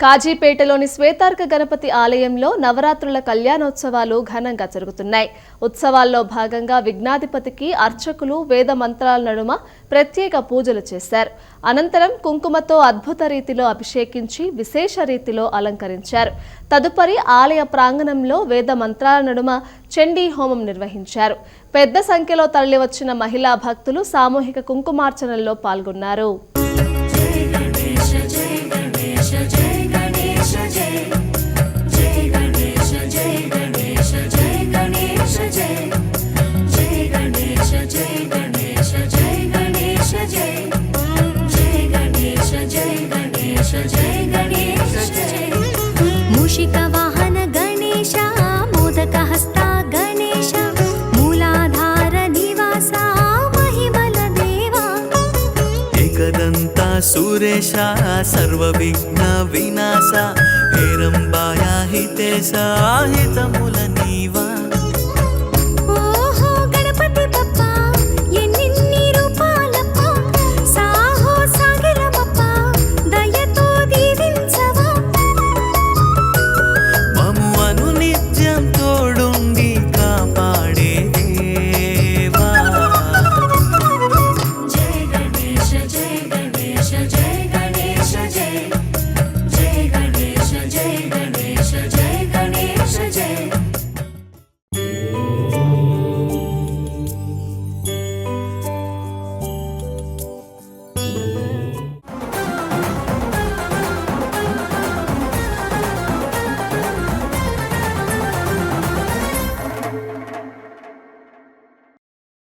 కాజీపేటలోని శ్వేతార్క గణపతి ఆలయంలో నవరాత్రుల కళ్యాణోత్సవాలు ఘనంగా జరుగుతున్నాయి. ఉత్సవాల్లో భాగంగా విఘ్నాధిపతికి అర్చకులు వేద మంత్రాల నడుమ ప్రత్యేక పూజలు చేశారు. అనంతరం కుంకుమతో అద్భుత రీతిలో అభిషేకించి విశేష రీతిలో అలంకరించారు. తదుపరి ఆలయ ప్రాంగణంలో వేద మంత్రాల నడుమ చండీ హోమం నిర్వహించారు. పెద్ద సంఖ్యలో తరలివచ్చిన మహిళా భక్తులు సామూహిక కుంకుమార్చనల్లో పాల్గొన్నారు. एकदन्ता सुरेशा सर्वविघ्न विनाशा हेरम्बाया हितेशा हितमुलनीवा